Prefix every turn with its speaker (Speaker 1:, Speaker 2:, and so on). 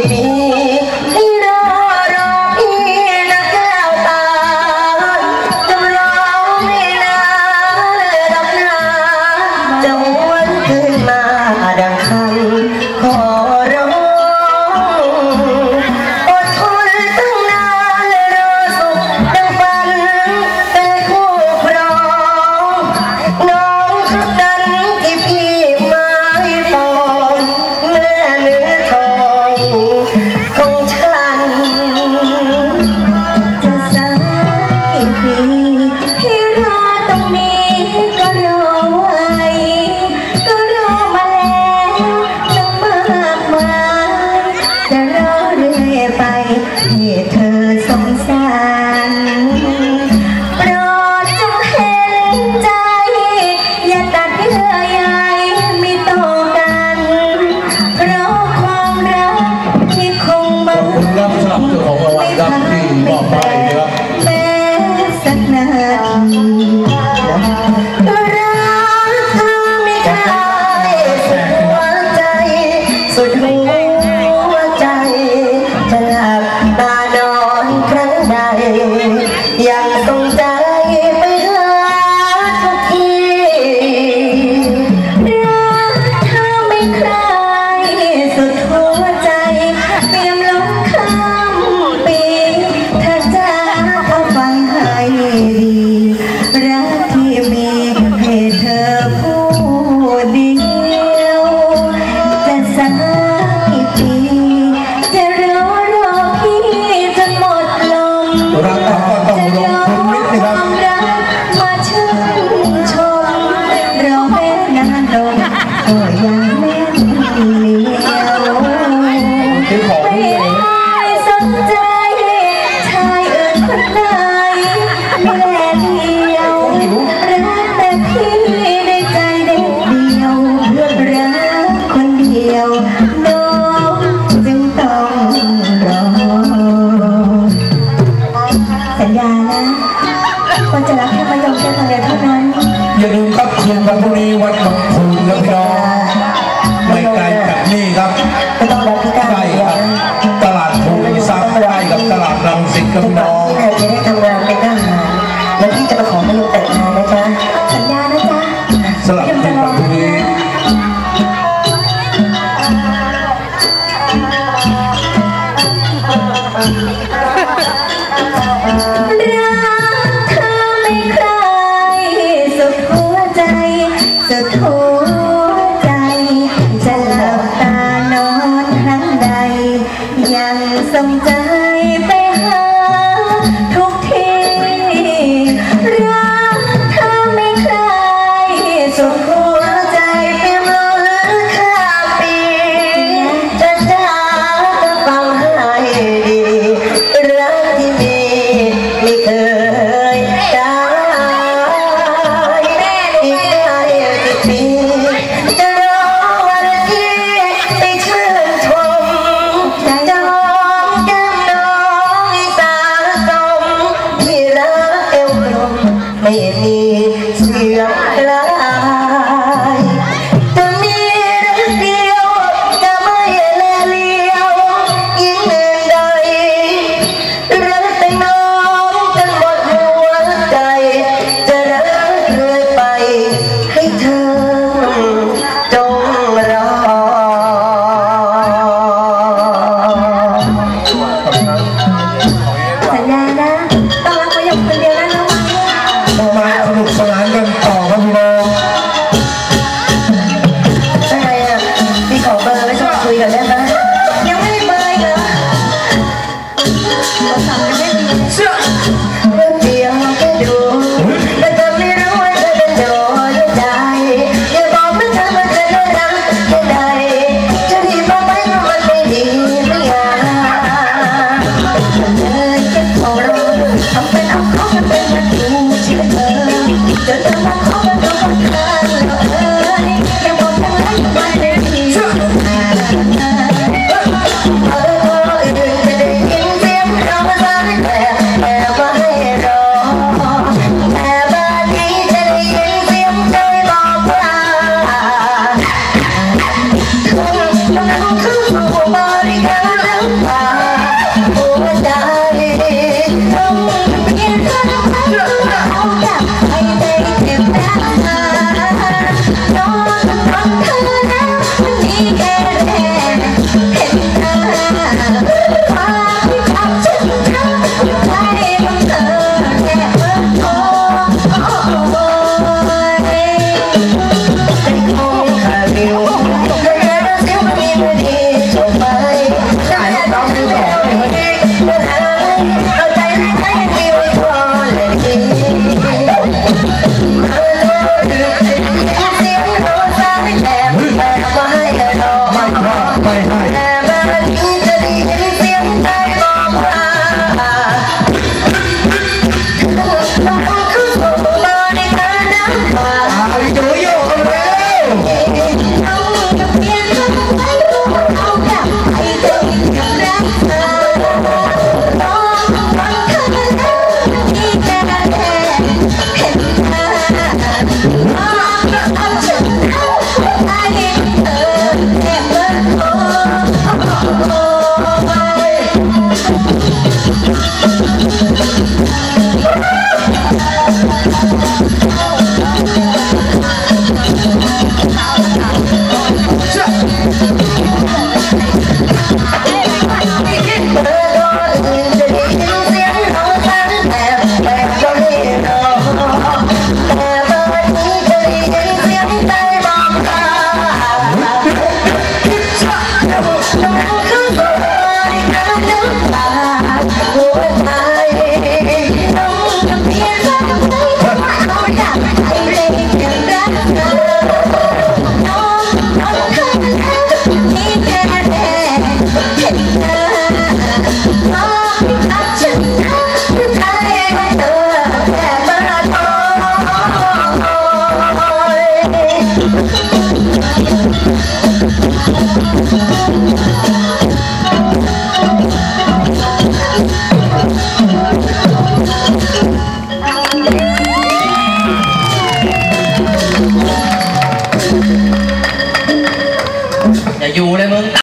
Speaker 1: the มันจะรักแค่
Speaker 2: มา
Speaker 1: ย
Speaker 2: มแค่คนเดียวเท่านั้น
Speaker 3: อย่าลืมครับคืนวันบุรีวัดบางพูนครับพี่น้องไม่ไกลจากนี่ครับ
Speaker 1: ไม่ต้
Speaker 2: องรักพี่ใก
Speaker 1: ล้
Speaker 2: ค
Speaker 3: รับ
Speaker 1: ตลาดภูมิซ้ำใก
Speaker 2: ล้กับตลา
Speaker 1: ด
Speaker 2: รังสิตครั
Speaker 1: บน้อง สุ